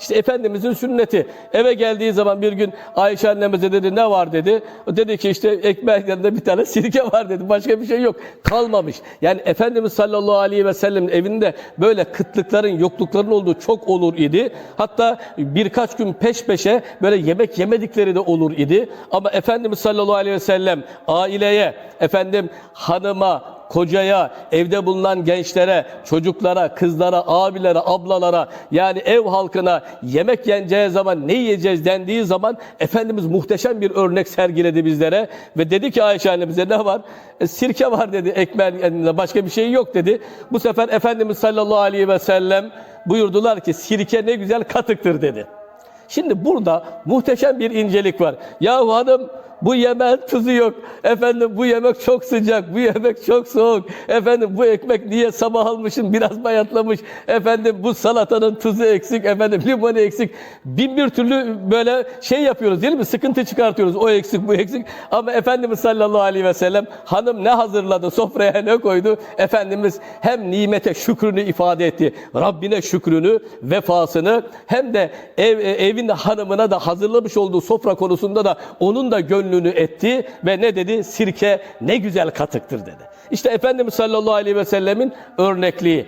işte Efendimizin sünneti. Eve geldiği zaman bir gün Ayşe annemize dedi ne var dedi. O dedi ki işte ekmeklerinde bir tane sirke var dedi. Başka bir şey yok. Kalmamış. Yani Efendimiz sallallahu aleyhi ve sellem'in evinde böyle kıtlıkların, yoklukların olduğu çok olur idi. Hatta birkaç gün peş peşe böyle yemek yemedikleri de olur idi. Ama Efendimiz sallallahu aleyhi ve sellem aileye, efendim hanıma, kocaya, evde bulunan gençlere, çocuklara, kızlara, abilere, ablalara yani ev halkına yemek yeneceği zaman ne yiyeceğiz dendiği zaman Efendimiz muhteşem bir örnek sergiledi bizlere ve dedi ki Ayşe annemize ne var? E, sirke var dedi ekmeğin yanında başka bir şey yok dedi. Bu sefer Efendimiz sallallahu aleyhi ve sellem buyurdular ki sirke ne güzel katıktır dedi. Şimdi burada muhteşem bir incelik var. Yahu hanım bu yemeğin tuzu yok. Efendim bu yemek çok sıcak, bu yemek çok soğuk. Efendim bu ekmek niye sabah almışım biraz bayatlamış. Efendim bu salatanın tuzu eksik, efendim limonu eksik. Bin bir türlü böyle şey yapıyoruz değil mi? Sıkıntı çıkartıyoruz. O eksik, bu eksik. Ama Efendimiz sallallahu aleyhi ve sellem hanım ne hazırladı, sofraya ne koydu? Efendimiz hem nimete şükrünü ifade etti. Rabbine şükrünü, vefasını hem de ev, evin hanımına da hazırlamış olduğu sofra konusunda da onun da gönlünü etti ve ne dedi? Sirke ne güzel katıktır dedi. İşte Efendimiz sallallahu aleyhi ve sellemin örnekliği.